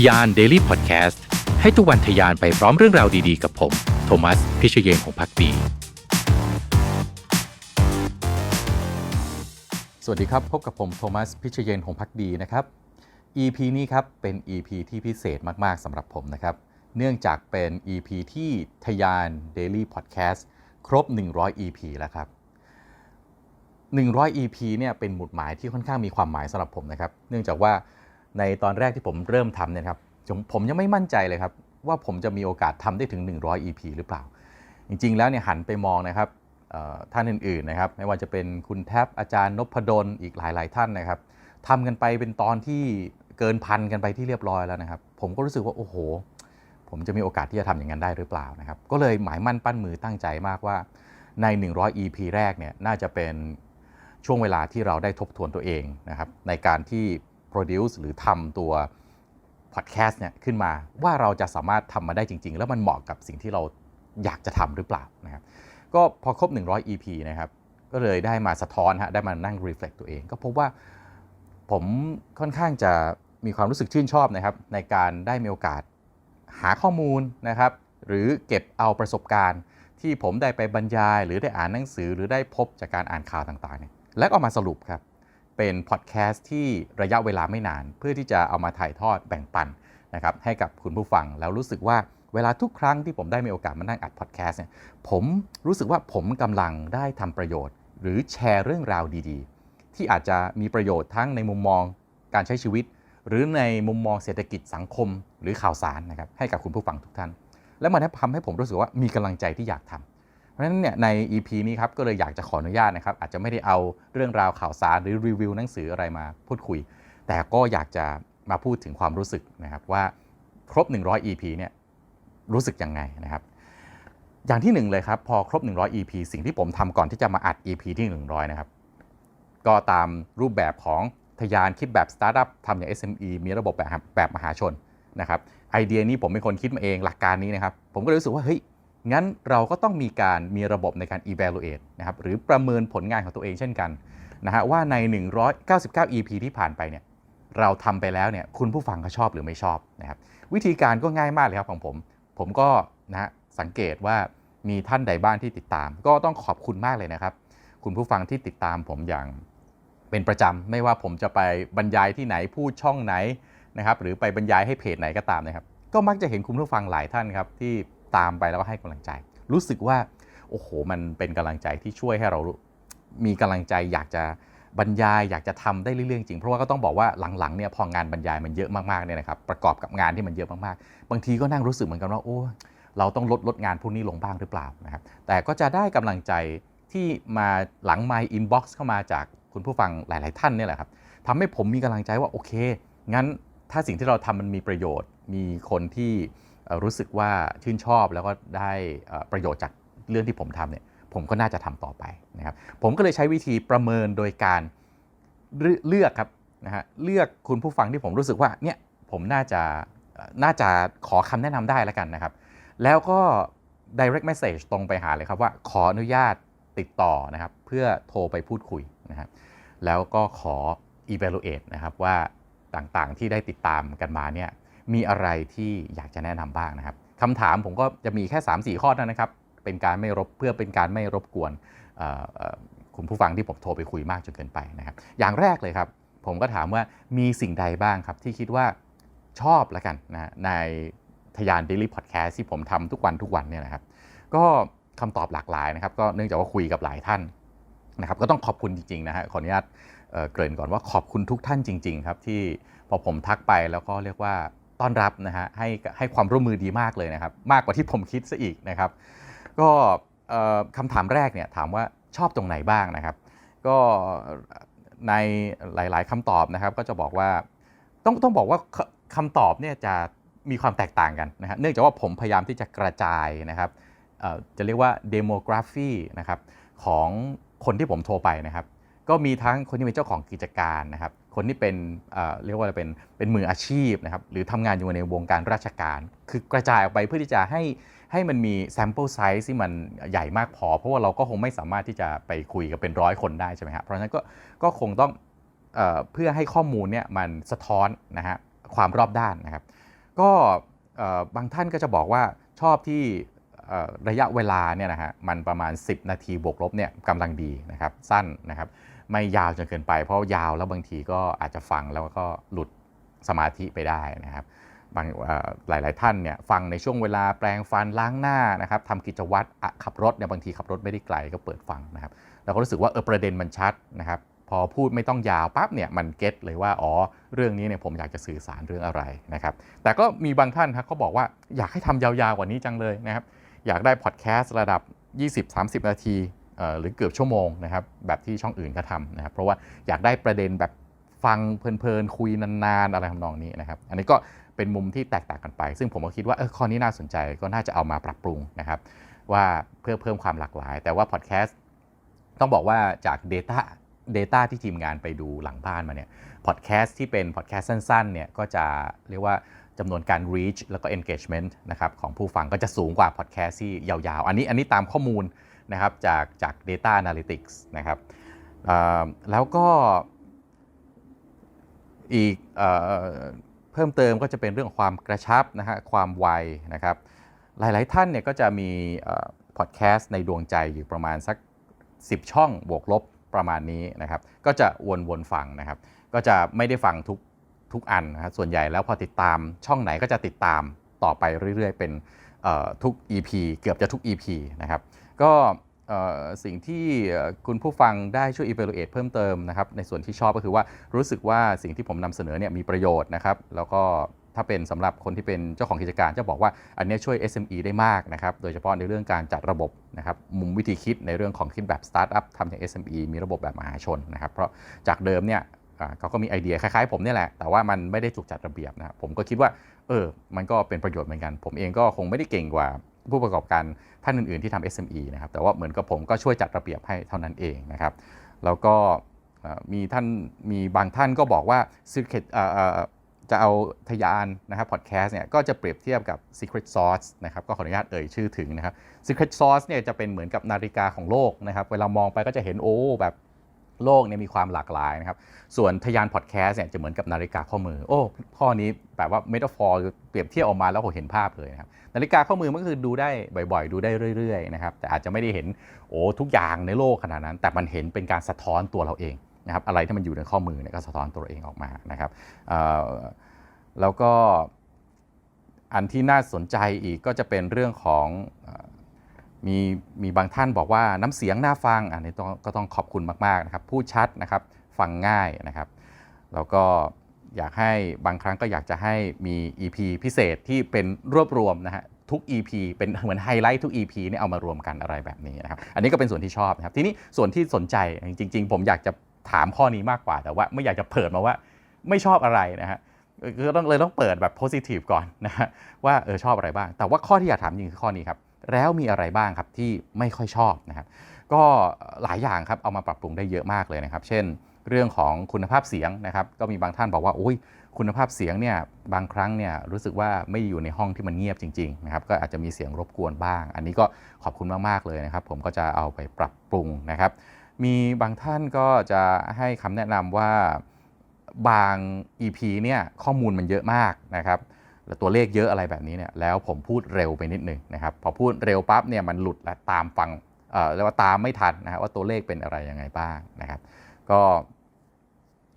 ทยาน Daily Podcast ให้ทุกวันทยานไปพร้อมเรื่องราวดีๆ กับผม โทมัส พิเชยนของพักดี สวัสดีครับ พบกับผมโทมัส พิชเยนหงพักดีนะครับ EP นี้ครับเป็น EP ที่พิเศษมากๆสำหรับผมนะครับ เนื่องจากเป็น EP ที่ทยาน Daily Podcast ครบ 100 EP แล้วครับ100 EP เนี่ยเป็นหมุดหมายที่ค่อนข้างมีความหมายสำหรับผมนะครับ เนื่องจากว่า ในตอนแรกที่ผมเริ่มทำเนี่ยครับผมผมยังไม่มั่นใจเลยครับ ว่าผมจะมีโอกาสทำได้ถึง 100 EP หรือเปล่า จริง ๆ แล้วเนี่ยหันไปมองนะครับท่านอื่นๆนะครับ ไม่ว่าจะเป็นคุณแทบอาจารย์นพดลอีกหลายๆ ท่านนะครับทำกันไปเป็นตอนที่เกินพันกันไปที่เรียบร้อยแล้วนะครับ ผมก็รู้สึกว่าโอ้โห ผมจะมีโอกาสที่จะทำอย่างนั้นได้หรือเปล่านะครับ ก็เลยหมายมั่นปั้นมือตั้งใจมากว่าใน 100 EP แรกเนี่ยน่าจะเป็นช่วงเวลาที่เราได้ทบทวนตัวเองนะครับในการที่ produce หรือทำตัว podcast เนี่ยขึ้นมาว่าเราจะสามารถทำมาได้จริง ๆ แล้วมันเหมาะกับสิ่งที่เราอยากจะทำหรือเปล่านะครับก็พอครบ 100 EP นะครับก็เลยได้มาสะท้อนฮะได้มานั่ง reflect ตัวเอง ก็พบว่าผมค่อนข้างจะมีความรู้สึกชื่นชอบนะครับ ในการได้มีโอกาสหาข้อมูลนะครับ หรือเก็บเอาประสบการณ์ ที่ผมได้ไปบรรยาย หรือได้อ่านหนังสือ หรือได้พบจากการอ่านข่าวต่างๆเนี่ยและเอามาสรุปครับ เป็นพอดแคสต์ที่ระยะเวลาไม่นาน เพื่อที่จะเอามาถ่ายทอดแบ่งปันนะครับให้กับคุณผู้ฟังแล้วรู้สึกว่าเวลาทุกครั้งที่ผมได้มีโอกาสมานั่งอัดพอดแคสต์เนี่ยผมรู้สึกว่าผมกำลังได้ทำประโยชน์ หรือแชร์เรื่องราวดีๆ ที่อาจจะมีประโยชน์ทั้งในมุมมองการใช้ชีวิต หรือในมุมมองเศรษฐกิจสังคม หรือข่าวสารนะครับให้กับคุณผู้ฟังทุกท่าน และมันทำให้ผมรู้สึกว่ามีกำลังใจที่อยากทำ เพราะฉะนั้นเนี่ยใน EP นี้ครับก็เลยอยากจะขออนุญาตนะครับ อาจจะไม่ได้เอาเรื่องราวข่าวสารหรือรีวิวหนังสืออะไรมาพูดคุย แต่ก็อยากจะมาพูดถึงความรู้สึกนะครับว่าครบ 100 EP เนี่ยรู้สึกยังไงนะครับ อย่างที่หนึ่งเลยครับ พอครบ 100 EP สิ่งที่ผมทำก่อนที่จะมาอัด EP ที่ 100 นะครับ ก็ตามรูปแบบของทยานคิดแบบสตาร์ทอัพทำอย่าง SME มีระบบแบบแบบมหาชนนะครับไอเดียนี้ผมเป็นคนคิดมาเองหลักการนี้นะครับ ผมก็รู้สึกว่าเฮ้ย งั้นเราก็ต้องมีการมีระบบในการ evaluate นะครับหรือประเมินผลงานของตัวเองเช่นกันนะฮะว่าใน 199 EP ที่ผ่านไปเนี่ยเราทำไปแล้วเนี่ยคุณผู้ฟังเขาชอบหรือไม่ชอบนะครับวิธีการก็ง่ายมากเลยครับของผม ผมก็นะฮะสังเกตว่ามีท่านใดบ้างที่ติดตาม ก็ต้องขอบคุณมากเลยนะครับ คุณผู้ฟังที่ติดตามผมอย่างเป็นประจำไม่ว่าผมจะไปบรรยายที่ไหนพูดช่องไหนนะครับหรือไปบรรยายให้เพจไหนก็ตามนะครับ ก็มักจะเห็นคุณผู้ฟังหลายท่านครับที่ ตามไปแล้วก็ให้กำลังใจ รู้สึกว่าโอ้โห มันเป็นกำลังใจที่ช่วยให้เรามีกำลังใจอยากจะบรรยายอยากจะทำได้เรื่อยๆจริง เพราะว่าก็ต้องบอกว่าหลังๆเนี่ยพองานบรรยายมันเยอะมากๆเนี่ยนะครับประกอบกับงานที่มันเยอะมากๆ บางทีก็นั่งรู้สึกเหมือนกันว่าโอ้เราต้องลดลดงานพวกนี้ลงบ้างหรือเปล่านะครับแต่ก็จะได้กำลังใจที่มาหลังไมค์อินบ็อกซ์เข้ามาจากคุณผู้ฟังหลาย ๆ ท่านเนี่ยแหละครับทำให้ผมมีกำลังใจว่าโอเค งั้นถ้าสิ่งที่เราทำมันมีประโยชน์ มีคนที่ รู้สึกว่าชื่นชอบแล้วก็ได้ประโยชน์จากเรื่องที่ผมทำเนี่ยผมก็น่าจะทำต่อไปนะครับผมก็เลยใช้วิธีประเมินโดยการเลือกครับนะฮะเลือกคุณผู้ฟังที่ผมรู้สึกว่าเนี่ยผมน่าจะน่าจะขอคำแนะนำได้แล้วกันนะครับ แล้วก็ direct message ตรงไปหาเลยครับว่าขออนุญาตติดต่อนะครับ เพื่อโทรไปพูดคุยนะครับแล้วก็ขอ evaluate นะครับว่าต่างๆที่ได้ติดตามกันมาเนี่ย มีอะไรที่อยากจะแนะนำบ้างนะครับคำถามผมก็จะมีแค่ 3-4 ข้อเท่านั้นนะครับ เป็นการไม่รบเพื่อเป็นการไม่รบกวนคุณผู้ฟังที่ผมโทรไปคุยมากจนเกินไปนะครับ อย่างแรกเลยครับ ผมก็ถามว่ามีสิ่งใดบ้างครับที่คิดว่าชอบล้วกันนะในทยาน Daily Podcast ที่ผมทำทุกวันทุกวันเนี่ยนะครับ ก็คำตอบหลากหลายนะครับ ก็เนื่องจากว่าคุยกับหลายท่านนะครับก็ต้องขอบคุณจริงๆนะฮะขออนุญาตเอ่อเกริ่นก่อนว่าขอบคุณทุกท่านจริง ๆ ครับที่พอผมทักไปแล้วก็เรียกว่า ต้อนรับนะฮะให้ให้ความร่วมมือดีมากเลยนะครับ มากกว่าที่ผมคิดซะอีกนะครับ ก็คำถามแรกเนี่ยถามว่าชอบตรงไหนบ้างนะครับ ก็ในหลาย ๆคำตอบนะครับ ก็จะบอกว่าต้องต้องบอกว่าคำตอบเนี่ยจะมีความแตกต่างกันนะฮะเนื่องจากว่าผมพยายามที่จะกระจายนะครับจะเรียกว่า demography นะครับของคนที่ผมโทรไปนะครับ ก็มีทั้งคนที่เป็นเจ้าของกิจการนะครับ คนที่เป็นเรียกว่าเป็นเป็นมืออาชีพนะครับหรือทำงานอยู่ในวงการราชการ คือกระจายออกไปเพื่อที่จะให้ให้มันมี sample size ที่มันใหญ่มากพอ เพราะว่าเราก็คงไม่สามารถที่จะไปคุยกับเป็นร้อยคนได้ใช่ไหมครับเพราะฉะนั้นก็ก็คงต้องเอเพื่อให้ข้อมูลเนี่ยมันสะท้อนนะฮะความรอบด้านนะครับ ก็บางท่านก็จะบอกว่าชอบที่ระยะเวลาเนี่ยนะฮะมันประมาณ 10 นาทีบวกลบเนี่ยกำลังดีนะครับสั้นนะครับ ไม่ยาวจนเกินไป เพราะยาวแล้วบางทีก็อาจจะฟังแล้วก็หลุดสมาธิไปได้นะครับบางหลาย ๆ ท่านเนี่ยฟังในช่วงเวลาแปลงฟันล้างหน้านะครับทำกิจวัตรขับรถเนี่ยบางทีขับรถไม่ได้ไกลก็เปิดฟังนะครับเราก็รู้สึกว่าเออประเด็นมันชัดนะครับพอพูดไม่ต้องยาวปั๊บเนี่ยมันเก็ตเลยว่าอ๋อเรื่องนี้เนี่ยผมอยากจะสื่อสารเรื่องอะไรนะครับแต่ก็มีบางท่านครับเขาบอกว่าอยากให้ทำยาว ๆ กว่านี้จังเลยนะครับอยากได้พอดแคสต์ระดับ 20-30 นาที หรือเกือบชั่วโมงนะครับแบบที่ช่องอื่นก็ทำนะครับเพราะว่าอยากได้ประเด็นแบบฟังเพลินๆคุยนานๆอะไรทำนองนี้นะครับ อันนี้ก็เป็นมุมที่แตกต่างกันไป ซึ่งผมก็คิดว่าเออข้อนี้น่าสนใจก็น่าจะเอามาปรับปรุงนะครับ ว่าเพื่อเพิ่มความหลากหลาย แต่ว่าพอดแคสต์ต้องบอกว่าจาก Data Data ที่ทีมงานไปดูหลังบ้านมาเนี่ยพอดแคสต์ที่เป็นพอดแคสต์สั้นๆเนี่ยก็จะเรียกว่า จำนวนการ reach แล้วก็ engagement นะครับของผู้ฟังก็จะสูงกว่าพอดแคสต์ที่ยาวๆ อันนี้อันนี้ตามข้อมูลนะครับจากจาก Data Analytics นะครับแล้วก็อีกเอเพิ่มเติมก็จะเป็นเรื่องของความกระชับนะฮะความไวนะครับหลายๆท่านเนี่ยก็จะมีพอดแคสต์ในดวงใจอยู่ประมาณสัก 10 ช่องบวกลบประมาณนี้นะครับ ก็จะวนๆฟังนะครับ ก็จะไม่ได้ฟังทุก ทุกอันนะครับส่วนใหญ่แล้วพอติดตามช่องไหนก็จะติดตามต่อไปเรื่อยๆ เป็นทุก EP เกือบจะทุก EP นะครับก็สิ่งที่คุณผู้ฟังได้ช่วย evaluate เพิ่มเติมนะครับในส่วนที่ชอบก็คือว่ารู้สึกว่าสิ่งที่ผมนำเสนอเนี่ยมีประโยชน์นะครับแล้วก็ถ้าเป็นสำหรับคนที่เป็นเจ้าของกิจการจะบอกว่าอันนี้ช่วย SME ได้มากนะครับ โดยเฉพาะในเรื่องการจัดระบบนะครับมุมวิธีคิดในเรื่องของคิดแบบสตาร์ทอัพทำอย่าง SME มีระบบแบบมหาชนนะครับ เพราะจากเดิมเนี่ย เขาก็มีไอเดียคล้ายๆ ผมนี่แหละ แต่ว่ามันไม่ได้ถูกจัดระเบียบนะผมก็คิดว่าเออมันก็เป็นประโยชน์เหมือนกัน ผมเองก็คงไม่ได้เก่งกว่าผู้ประกอบการท่านอื่นๆที่ทำ SME นะครับแต่ว่าเหมือนกับผมก็ช่วยจัดระเบียบให้เท่านั้นเองนะครับแล้วก็มีท่านมีบางท่านก็บอกว่า Secret เอ่อเอ่อจะเอาทยานนะครับพอดแคสต์เนี่ยก็จะเปรียบเทียบกับ Secret Sauce นะครับก็ขออนุญาตเอ่ยชื่อถึงนะครับ Secret Sauce เนี่ยจะเป็นเหมือนกับนาฬิกาของโลกนะครับเวลามองไปก็จะเห็นโอ้แบบ โลกเนี่ยมีความหลากหลายนะครับ ส่วนทยานพอดแคสต์เนี่ยจะเหมือนกับนาฬิกาข้อมือ โอ้ ข้อนี้แบบว่าเมตาฟอร์เปรียบเทียบออกมาแล้วผมเห็นภาพเลยนะครับ นาฬิกาข้อมือมันก็คือดูได้บ่อยๆ ดูได้เรื่อยๆนะครับ แต่อาจจะไม่ได้เห็นโอ้ทุกอย่างในโลกขนาดนั้น แต่มันเห็นเป็นการสะท้อนตัวเราเองนะครับ อะไรที่มันอยู่ในข้อมือเนี่ยก็สะท้อนตัวเราเองออกมานะครับแล้วก็อันที่น่าสนใจอีกก็จะเป็นเรื่องของ มีมีบางท่านบอกว่าน้ำเสียงน่าฟังอันนี้ต้องก็ต้องขอบคุณมากๆนะครับพูดชัดนะครับฟังง่ายนะครับแล้วก็อยากให้บางครั้งก็อยากจะให้มี EP พิเศษที่เป็นรวบรวมนะฮะทุก EP เป็นเหมือนไฮไลท์ทุก EP เนี่ยเอามารวมกันอะไรแบบนี้นะครับอันนี้ก็เป็นส่วนที่ชอบนะครับทีนี้ส่วนที่สนใจจริง ๆ ผมอยากจะถามข้อนี้มากกว่าแต่ว่าไม่อยากจะเปิดมาว่าไม่ชอบอะไรนะฮะก็ต้องเลยต้องเปิดแบบ positive ก่อนนะฮะว่าเออชอบอะไรบ้าง แต่ว่าข้อที่อยากถามจริงคือข้อนี้ครับ แล้วมีอะไรบ้างครับที่ไม่ค่อยชอบนะครับก็หลายอย่างครับเอามาปรับปรุงได้เยอะมากเลยนะครับ เช่น เรื่องของคุณภาพเสียงนะครับก็มีบางท่านบอกว่าโอ้ยคุณภาพเสียงเนี่ยบางครั้งเนี่ยรู้สึกว่าไม่อยู่ในห้องที่มันเงียบจริงๆนะครับก็อาจจะมีเสียงรบกวนบ้าง อันนี้ก็ขอบคุณมากๆเลยนะครับ ผมก็จะเอาไปปรับปรุงนะครับ มีบางท่านก็จะให้คำแนะนำว่าบาง EP เนี่ยข้อมูลมันเยอะมากนะครับ แล้วตัวเลขเยอะอะไรแบบนี้เนี่ยแล้วผมพูดเร็วไปนิดหนึ่งนะครับพอพูดเร็วปั๊บเนี่ยมันหลุดและตามฟังเอ่อเรียกว่าตามไม่ทันนะครับว่าตัวเลขเป็นอะไรยังไงบ้างนะครับ ก็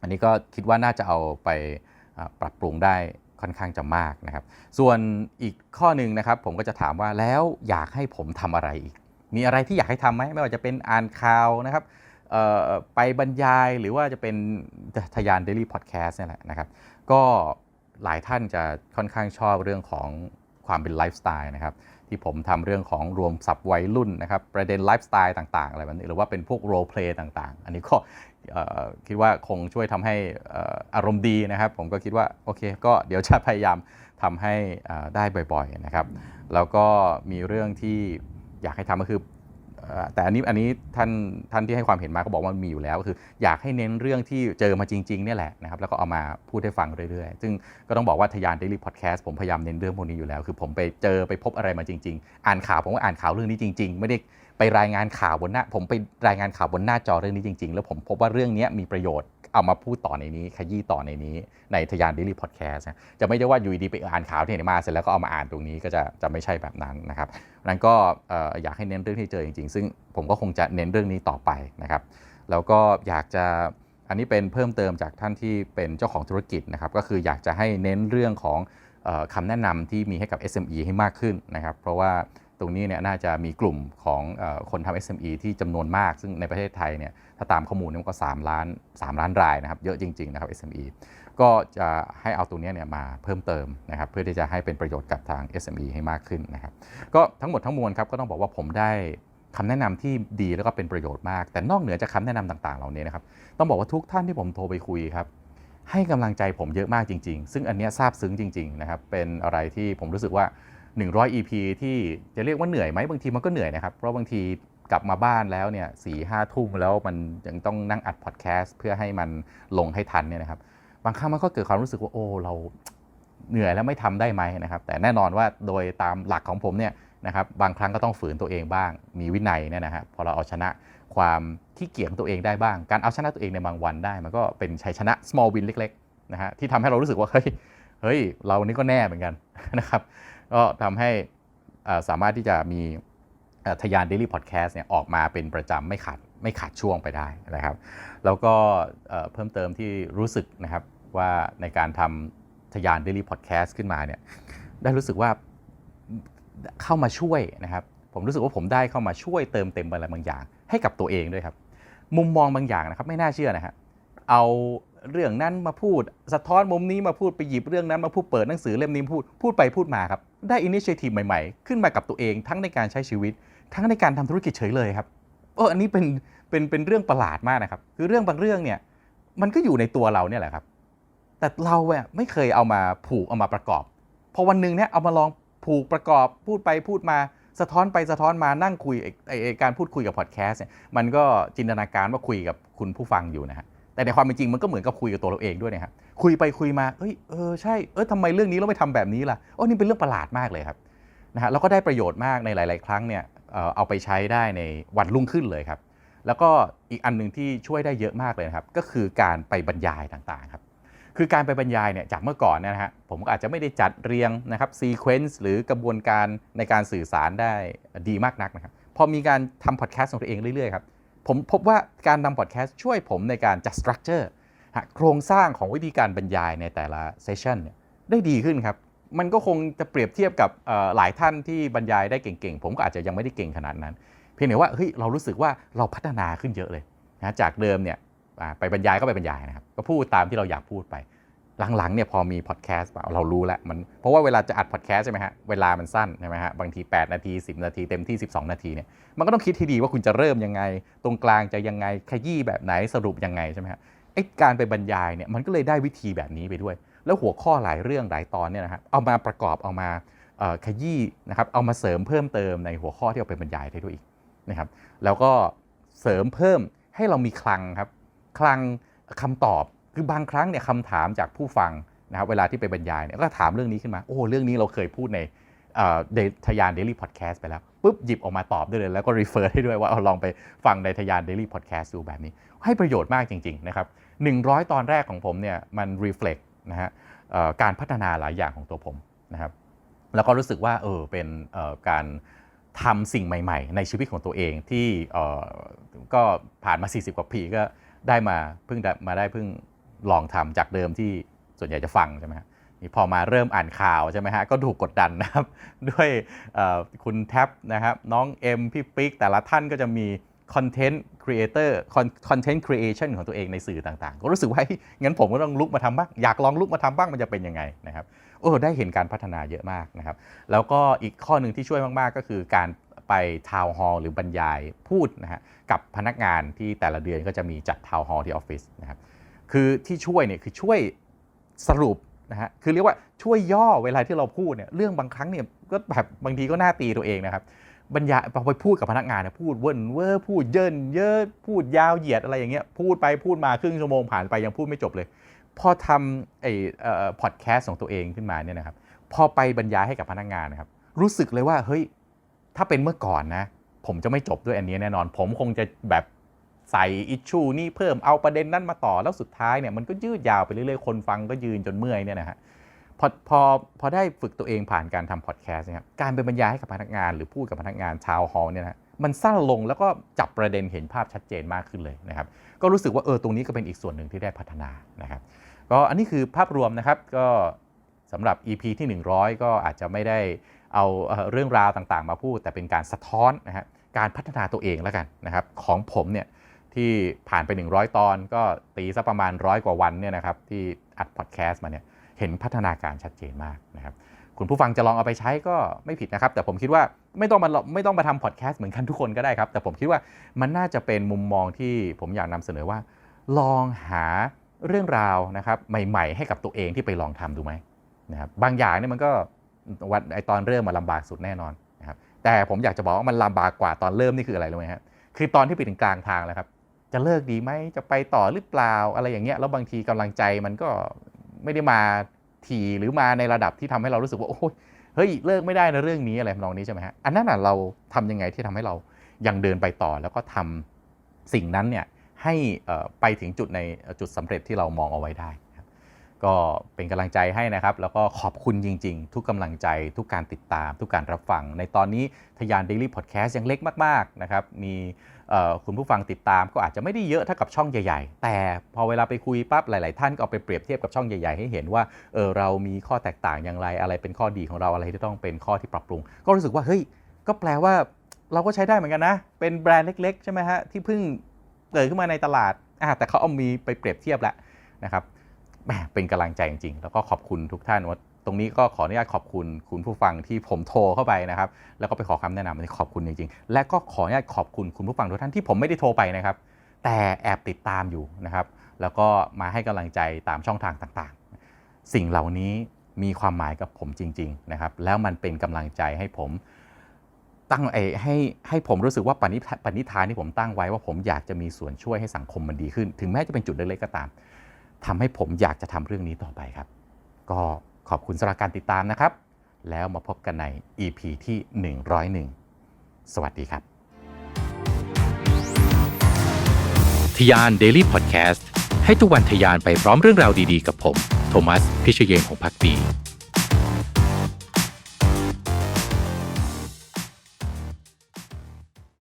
อันนี้ก็คิดว่าน่าจะเอาไปปรับปรุงได้ค่อนข้างจะมากนะครับ ส่วนอีกข้อหนึ่งนะครับ ผมก็จะถามว่าแล้วอยากให้ผมทำอะไรอีก มีอะไรที่อยากให้ทำไหมไม่ว่าจะเป็นอ่านข่าวนะครับเอ่อไปบรรยายหรือว่าจะเป็นทยาน Daily Podcast นี่แหละนะครับ ก็ หลายท่านจะค่อนข้างชอบเรื่องของความเป็นไลฟ์สไตล์นะครับที่ผมทำเรื่องของรวมศัพท์วัยรุ่นนะครับประเด็นไลฟ์สไตล์ต่างๆอะไรแบบนี้หรือว่าเป็นพวกโร p เพลย์ต่างๆ อันนี้ก็คิดว่าคงช่วยทำให้อารมณ์ดีนะครับ ผมก็คิดว่าโอเค ก็เดี๋ยวจะพยายามทำให้ได้บ่อยๆนะครับ แล้วก็มีเรื่องที่อยากให้ทำก็คือ แต่อันนี้อันนี้ท่านท่านที่ให้ความเห็นมาก็บอกว่ามันมีอยู่แล้วก็คือ อยากให้เน้นเรื่องที่เจอมาจริงๆเนี่ยแหละนะครับแล้วก็เอามาพูดให้ฟังเรื่อยๆ ซึ่งก็ต้องบอกว่าทยาน Daily Podcast ผมพยายามเน้นเรื่องพวกนี้อยู่แล้ว คือผมไปเจอไปพบอะไรมาจริง ๆ อ่านข่าวผมก็อ่านข่าวเรื่องนี้จริง ๆ ไม่ได้ไปรายงานข่าวบนหน้าผมไปรายงานข่าวบนหน้าจอเรื่องนี้จริง ๆ แล้วผมพบว่าเรื่องนี้มีประโยชน์ เอามาพูดต่อในนี้ ขยี้ต่อในนี้ ในทยาน Daily Podcast นะจะไม่ได้ว่าอยู่ดีไปอ่านข่าวที่ไหนมาเสร็จแล้วก็เอามาอ่านตรงนี้ก็จะจะไม่ใช่แบบนั้นนะครับนั้นก็เอ่อยากให้เน้นเรื่องที่เจอจริงๆ ซึ่งผมก็คงจะเน้นเรื่องนี้ต่อไปนะครับ แล้วก็อยากจะอันนี้เป็นเพิ่มเติมจากท่านที่เป็นเจ้าของธุรกิจนะครับ ก็คืออยากจะให้เน้นเรื่องของออคำแนะนำที่มีให้กับ SME ให้มากขึ้นนะครับ เพราะว่าตรงนี้เนี่ยน่าจะมีกลุ่มของเอคนทำ SME ที่จำนวนมาก ซึ่งในประเทศไทยเนี่ย ถ้าตามข้อมูลนี่มันก็ 3 ล้าน 3 ล้านรายนะครับ เยอะจริง ๆ นะครับ SME ก็จะให้เอาตรงเนี้เนี่ยมาเพิ่มเติมนะครับ เพื่อที่จะให้เป็นประโยชน์กับทาง SME ให้มากขึ้นนะครับ ก็ทั้งหมดทั้งมวลครับก็ต้องบอกว่าผมได้คำแนะนำที่ดีแล้วก็เป็นประโยชน์มาก แต่นอกเหนือจากคำแนะนำต่าง ๆ เหล่านี้นะครับ ต้องบอกว่าทุกท่านที่ผมโทรไปคุยครับ ให้กำลังใจผมเยอะมากจริง ๆ ซึ่งอันนี้ซาบซึ้งจริง ๆ นะครับ เป็นอะไรที่ผมรู้สึกว่า 100 EP ที่จะเรียกว่าเหนื่อยไหมบางทีมันก็เหนื่อยนะครับ เพราะบางที กลับมาบ้านแล้วเนี่ยสี่ห้าทุ่มแล้วมันยังต้องนั่งอัดพอดแคสต์เพื่อให้มันลงให้ทันเนี่ยนะครับ บางครั้งมันก็เกิดความรู้สึกว่าโอ้เราเหนื่อยแล้วไม่ทำได้ไหมนะครับ แต่แน่นอนว่าโดยตามหลักของผมเนี่ยนะครับบางครั้งก็ต้องฝืนตัวเองบ้าง มีวินัยเนี่ยนะฮะพอเราเอาชนะความขี้เกียจของตัวเองได้บ้าง การเอาชนะตัวเองในบางวันได้ มันก็เป็นชัยชนะ small win เล็กๆนะฮะที่ทำให้เรารู้สึกว่าเฮ้ยเฮ้ยเรานี่ก็แน่เหมือนกันนะครับ ก็ทำให้สามารถที่จะมี ทยาน Daily Podcast เนี่ยออกมาเป็นประจำไม่ขาดไม่ขาดช่วงไปได้นะครับ แล้วก็เพิ่มเติมที่รู้สึกนะครับว่าในการทำทยาน Daily Podcast ขึ้นมาเนี่ยได้รู้สึกว่าเข้ามาช่วยนะครับ ผมรู้สึกว่าผมได้เข้ามาช่วยเติมเต็มอะไรบางอย่าง ให้กับตัวเองด้วยครับ มุมมองบางอย่างนะครับไม่น่าเชื่อนะฮะเอาเรื่องนั้นมาพูดสะท้อนมุมนี้มาพูดไปหยิบเรื่องนั้นมาพูดเปิดหนังสือเล่มนี้พูดพูดไปพูดมาครับ ได้อินิเชทีฟใหม่ๆ ขึ้นมากับตัวเองทั้งในการใช้ชีวิต ทั้งในการทำธุรกิจเฉยเลยครับเอออันนี้เป็นเป็นเป็นเรื่องประหลาดมากนะครับ คือเรื่องบางเรื่องเนี่ย มันก็อยู่ในตัวเราเนี่ยแหละครับ แต่เราเนี่ยไม่เคยเอามาผูกเอามาประกอบ พอวันหนึ่งเนี่ยเอามาลองผูกประกอบพูดไปพูดมาสะท้อนไปสะท้อนมานั่งคุยไอ้ไอการพูดคุยกับพอดแคสต์เนี่ยมันก็จินตนาการว่าคุยกับคุณผู้ฟังอยู่นะฮะแต่ในความเป็นจริงมันก็เหมือนกับคุยกับตัวเราเองด้วยนะครับคุยไปคุยมาเอ้ยเออใช่เออทำไมเรื่องนี้เราไม่ทำแบบนี้ล่ะโอ้นี่เป็นเรื่องประหลาดมากเลยครับนะฮะแล้วก็ได้ประโยชน์มากในหลาย ๆ ครั้งเนี่ย เอาไปใช้ได้ในวันรุ่งขึ้นเลยครับ แล้วก็อีกอันหนึ่งที่ช่วยได้เยอะมากเลยครับ ก็คือการไปบรรยายต่างๆครับคือการไปบรรยายเนี่ยจากเมื่อก่อนเนยนะฮะผมก็อาจจะไม่ได้จัดเรียงนะครับซีเควนซ์หรือกระบวนการในการสื่อสารได้ดีมากนักนะครับพอมีการทำพอดแคสต์ของตัวเองเรื่อยๆครับผมพบว่าการทำพอดแคสต์ช่วยผมในการจัดสตรัคเจอร์โครงสร้างของวิธีการบรรยายในแต่ละเซสชันเนี่ยได้ดีขึ้นครับ มันก็คงจะเปรียบเทียบกับหลายท่านที่บรรยายได้เก่งๆ ผมก็อาจจะยังไม่ได้เก่งขนาดนั้น เพียงแต่ว่าเฮ้ยเรารู้สึกว่าเราพัฒนาขึ้นเยอะเลยนะจากเดิมเนี่ยไปบรรยายก็ไปบรรยายนะครับก็พูดตามที่เราอยากพูดไปหลังๆเนี่ยพอมีพอดแคสต์เรารู้แล้วมันเพราะว่าเวลาจะอัดพอดแคสต์ใช่ไหมฮะเวลามันสั้นใช่ไหมฮะบางที 8 นาที 10 นาทีเต็มที่ 12 นาทีเนี่ยมันก็ต้องคิดให้ดีว่าคุณจะเริ่มยังไง ตรงกลางจะยังไงขยี้แบบไหนสรุปยังไงใช่ไหมฮะ ไอ้การไปบรรยายเนี่ยมันก็เลยได้วิธีแบบนี้ไปด้วย แล้วหัวข้อหลายเรื่องหลายตอนเนี่ยนะฮะเอามาประกอบเอามาขยี้นะครับเอามาเสริมเพิ่มเติมในหัวข้อที่เอาไปบรรยายได้ด้วยอีกนะครับแล้วก็เสริมเพิ่มให้เรามีคลังครับคลังคำตอบคือบางครั้งเนี่ยคำถามจากผู้ฟังนะครับเวลาที่ไปบรรยายเนี่ยก็ถามเรื่องนี้ขึ้นมา โอ้เรื่องนี้เราเคยพูดในเดทยาน Daily Podcast ไปแล้ว ปุ๊บหยิบออกมาตอบได้เลย แล้วก็รีเฟอร์ให้ด้วยว่าเอาลองไปฟังในทยาน Daily Podcast ดูแบบนี้ ให้ประโยชน์มากจริงๆนะครับ100 ตอนแรกของผมเนี่ยมัน reflect นะฮะการพัฒนาหลายอย่างของตัวผมนะครับแล้วก็รู้สึกว่าเออเป็นการทำสิ่งใหม่ๆ ในชีวิตของตัวเองที่ก็ผ่านมา 40 กว่าปีก็ได้มาเพิ่งมาได้เพิ่งลองทำจากเดิมที่ส่วนใหญ่จะฟังใช่ไหมฮะ นี่พอมาเริ่มอ่านข่าวใช่ไหมฮะก็ถูกกดดันนะครับ ด้วยคุณแท็บนะครับน้องเอ็มพี่ปิ๊กแต่ละท่านก็จะมีคอนเทนต์ครีเอเตอร์คอนเทนต์ครีเอชันของตัวเองในสื่อต่างๆ ก็รู้สึกว่าเฮ้ยงั้นผมก็ต้องลุกมาทำบ้าง อยากลองลุกมาทำบ้างมันจะเป็นยังไงนะครับโอ้ได้เห็นการพัฒนาเยอะมากนะครับ แล้วก็อีกข้อหนึ่งที่ช่วยมากๆ ก็คือการไปทาวน์ฮอลหรือบรรยายพูดนะฮะกับพนักงานที่แต่ละเดือนก็จะมีจัดทาวน์ฮอลที่ออฟฟิศนะครับคือที่ช่วยเนี่ยคือช่วยสรุป นะฮะคือเรียกว่าช่วยย่อเวลาที่เราพูดเนี่ยเรื่องบางครั้งเนี่ยก็แบบบางทีก็น่าตีตัวเองนะครับบรรยายพอไปพูดกับพนักงานเนี่ยพูดเวินเวอร์พูดเยินเยอะพูดยาวเหยียดอะไรอย่างเงี้ยพูดไปพูดมาครึ่งชั่วโมงผ่านไปยังพูดไม่จบเลย พอทำไอ้พอดแคสต์ของตัวเองขึ้นมาเนี่ยนะครับพอไปบรรยายให้กับพนักงานนะครับ รู้สึกเลยว่าเฮ้ยถ้าเป็นเมื่อก่อนนะ ผมจะไม่จบด้วยอันนี้แน่นอน ผมคงจะแบบ ใส่อิชชูนี่เพิ่มเอาประเด็นนั้นมาต่อแล้วสุดท้ายเนี่ยมันก็ยืดยาวไปเรื่อยๆ คนฟังก็ยืนจนเมื่อยเนี่ยนะฮะพอพอพอได้ฝึกตัวเองผ่านการทำพอดแคสต์นะครับการเป็นบรรยายให้กับพนักงาน หรือพูดกับพนักงานชาวฮอลเนี่ยนะมันสั้นลงแล้วก็จับประเด็นเห็นภาพชัดเจนมากขึ้นเลยนะครับก็รู้สึกว่าเออตรงนี้ก็เป็นอีกส่วนหนึ่งที่ได้พัฒนานะครับก็อันนี้คือภาพรวมนะครับก็สำหรับ EP ที่ 100 ก็อาจจะไม่ได้เอาเอ่อเรื่องราวต่างๆ มาพูด แต่เป็นการสะท้อนนะฮะการพัฒนาตัวเองแล้วกันนะครับของผมเนี่ย ที่ผ่านไป 100 ตอนก็ตีสักประมาณร้อยกว่าวันเนี่ยนะครับที่อัดพอดแคสต์มาเนี่ยเห็นพัฒนาการชัดเจนมากนะครับคุณผู้ฟังจะลองเอาไปใช้ก็ไม่ผิดนะครับ แต่ผมคิดว่าไม่ต้องมาไม่ต้องมาทำพอดแคสต์เหมือนกันทุกคนก็ได้ครับ แต่ผมคิดว่ามันน่าจะเป็นมุมมองที่ผมอยากนำเสนอว่า ลองหาเรื่องราวนะครับใหม่ ๆ ให้กับตัวเองที่ไปลองทำดูไหมนะครับบางอย่างเนี่ยมันก็วันไอตอนเริ่มมาลำบากสุดแน่นอนนะครับแต่ผมอยากจะบอกว่ามันลำบากกว่าตอนเริ่มนี่คืออะไรรู้ไหมฮะคือตอนที่ไปถึงกลางทางแล้วครับ จะเลิกดีไหมจะไปต่อหรือเปล่าอะไรอย่างเงี้ยแล้วบางทีกำลังใจมันก็ไม่ได้มาทีหรือมาในระดับที่ทำให้เรารู้สึกว่าโอ้ยเฮ้ยเลิกไม่ได้นะเรื่องนี้อะไรทำนองนี้ใช่ไหมฮะอันนั้นน่ะเราทำยังไงที่ทำให้เรายังเดินไปต่อ แล้วก็ทำสิ่งนั้นเนี่ยให้ไปถึงจุดในจุดสำเร็จที่เรามองเอาไว้ได้ครับก็เป็นกำลังใจให้นะครับ แล้วก็ขอบคุณจริง ๆ ทุกกำลังใจทุกการติดตาม ทุกการรับฟัง ในตอนนี้ทยาน Daily Podcast ยังเล็กมาก ๆ นะครับ มี คุณผู้ฟังติดตามก็อาจจะไม่ได้เยอะเท่ากับช่องใหญ่ๆ แต่พอเวลาไปคุยปั๊บหลาย ๆ ท่านก็เอาไปเปรียบเทียบกับช่องใหญ่ ๆ ให้เห็นว่าเออเรามีข้อแตกต่างอย่างไร อะไรเป็นข้อดีของเราอะไรที่ต้องเป็นข้อที่ปรับปรุง ก็รู้สึกว่าเฮ้ยก็แปลว่าเราก็ใช้ได้เหมือนกันนะ เป็นแบรนด์เล็ก ๆ ใช่ไหมฮะที่เพิ่งเกิดขึ้นมาในตลาดอะแต่เขาเอามีไปเปรียบเทียบแล้วนะครับแหมเป็นกำลังใจจริงๆ แล้วก็ขอบคุณทุกท่านว่า รงนี้ก็ขออนุญาตขอบคุณคุณผู้ฟังที่ผมโทรเข้าไปนะครับ แล้วก็ไปขอคำแนะนำอันนี้ขอบคุณจริงๆ และก็ขออนุญาตขอบคุณคุณผู้ฟังทุกท่านที่ผมไม่ได้โทรไปนะครับ แต่แอบติดตามอยู่นะครับ แล้วก็มาให้กำลังใจตามช่องทางต่างๆ สิ่งเหล่านี้มีความหมายกับผมจริง ๆนะครับ แล้วมันเป็นกำลังใจให้ผมตั้งไอ้ให้ให้ผมรู้สึกว่าปณิธาปณิธานที่ผมตั้งไว้ว่าผมอยากจะมีส่วนช่วยให้สังคมมันดีขึ้น ถึงแม้จะเป็นจุดเล็กๆก็ตามทำให้ผมอยากจะทำเรื่องนี้ต่อไปครับ ก็ ขอบคุณสำหรับการติดตามนะครับ แล้วมาพบกันใน EP ที่ 101 สวัสดีครับทยาน Daily Podcast ให้ทุกวันทยานไปพร้อมเรื่องราวดีๆ กับผม โทมัส พิเชยงของพักดี